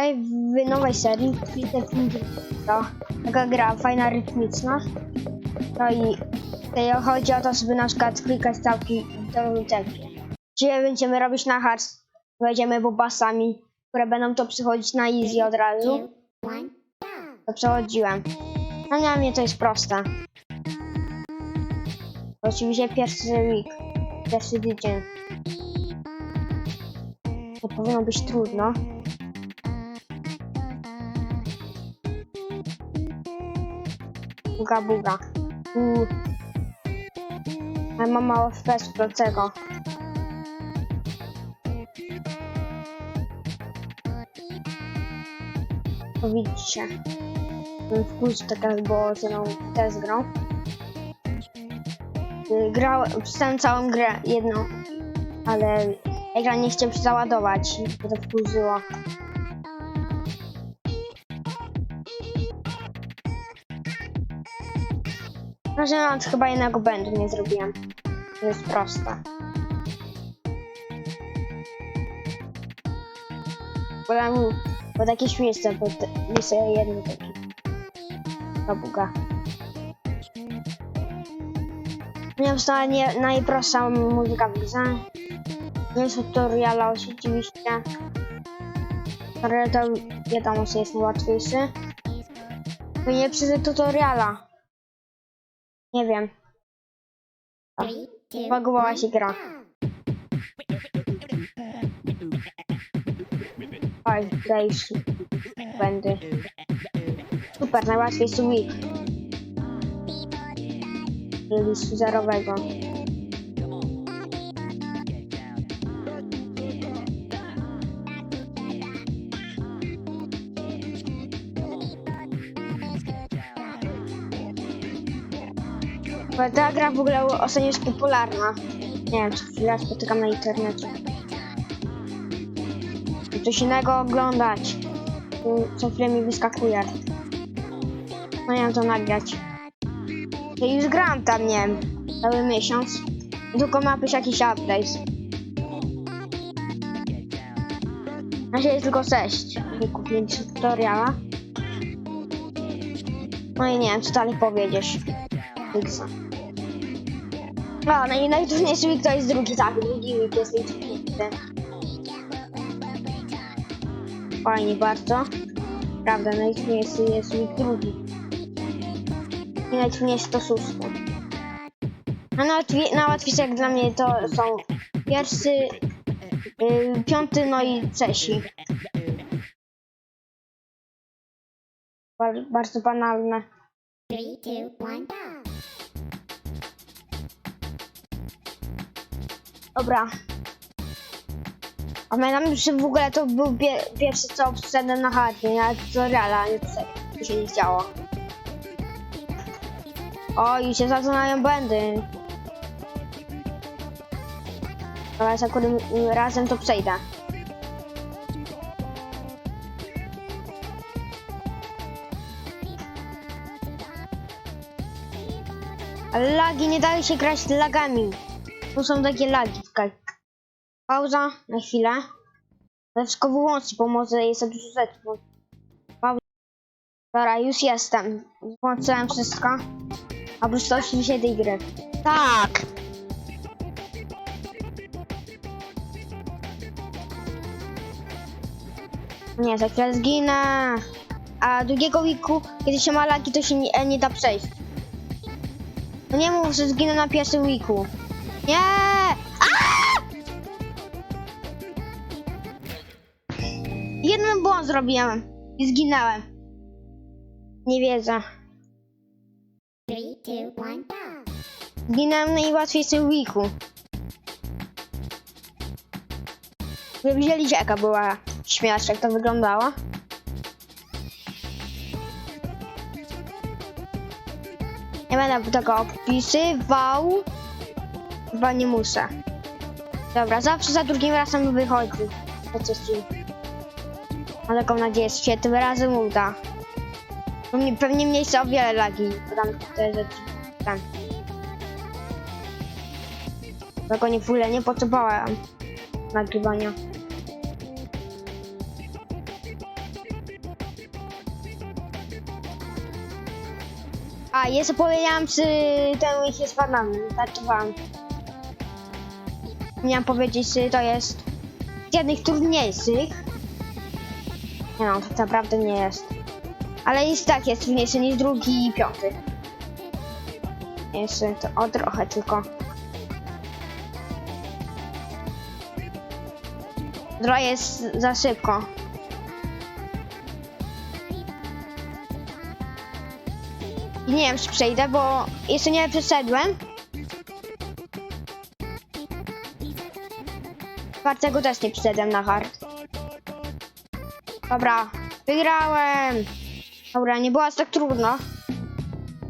Tutaj w nowej serii Cricket to taka gra fajna, rytmiczna. No i tutaj chodzi o to, żeby na przykład klikać całki dobrym tempie. Dzisiaj będziemy robić na hard, wejdziemy bobasami, które będą to przychodzić na easy od razu. To przechodziłem. No nie, mnie to jest proste. Oczywiście pierwszy week, pierwszy tydzień. To powinno być trudno. Buga buga. Uuu. Ale mam mało FPS do tego. Widzicie. Ten wkus taka było ze mną też grą. Y, Grałem, całą grę jedną, ale ekran nie chciał się załadować, bo to wkurzyło. No, że mam chyba jednego będu nie zrobiłem. To jest proste. Podam mu, bo takie śmieszne, bo jest jedno taki. Babuga. Nie wiem, to nie, najprostsza muzyka widzę. Nie jest tutoriala oczywiście. Ale to wiadomo, że jest najłatwiejszy. To nie przez tutoriala. Nie wiem. Bagowała się gra. Oj, dajesz. Będę. Super, najłatwiejszy week. Listu zerowego. Bo Ta gra w ogóle ostatnio jest popularna. Nie wiem, co chwilę spotykam na internecie. I Coś innego oglądać. Co chwilę mi wyskakuje. No nie wiem co nagrać. Ja już gram tam, nie wiem, cały miesiąc. Tylko ma być jakiś update. Na razie jest tylko 6. Kupiłem tutoriala. No i nie wiem, co dalej powiedzieć. Fixa. No, no i najtrudniejszy week to jest drugi, tak, drugi week jest najtrudniejszy. Fajnie bardzo. Prawda, najtrudniejszy jest week drugi. I najtrudniejszy to szósty. A najłatwiej, najłatwiejsze jak dla mnie to są pierwszy, yy, piąty, no i trzeci. Bar, bardzo banalne. Three, two, one, go. Dobra. A pamiętam, że w ogóle to był pie pierwszy co wszedłem na hardzie, na tutoriala, nie co to się nie działo. O, już się zaczynają błędy. Ale za którym razem to przejdę. Lagi, nie daje się grać lagami. Tu są takie lagi. Pauza na chwilę. Ale wszystko wyłączyć, bo może jest za dużo bo- Pauza. Dobra, już jestem. Włączyłem wszystko. A plus 180 tej gry. Tak! Nie, za chwilę zginę. A drugiego weeku, kiedy się ma lagi, to się nie, nie da przejść. No nie mów, że zginę na pierwszym weeku. Nie! Aaa! Jeden błąd zrobiłem i zginąłem. Nie go. Zginąłem w najłatwiejszym weeku. Wy widzieliście jaka była śmiać, jak to wyglądało? Nie będę tego opisywał. Banimusa. Dobra, zawsze za drugim razem wychodzi. Chociaż Mam taką nadzieję, że się tym razem uda. Pewnie mniej o wiele lagi, bo tam te rzeczy. Tam. Tego nie w ogóle nie potrzebowałem nagrywania. A, jeszcze powiedziałam, czy ten ich jest banany. Zaczynam. Tak, Miałam powiedzieć, czy to jest z jednych trudniejszych. Nie no, tak naprawdę nie jest. Ale jest tak, jest trudniejszy niż drugi i piąty. Jeszcze to o trochę tylko. Trochę jest za szybko. I nie wiem, czy przejdę, bo jeszcze nie przeszedłem. Czwartego też nie przyszedłem na hard. Dobra, wygrałem. Dobra, nie było aż tak trudno.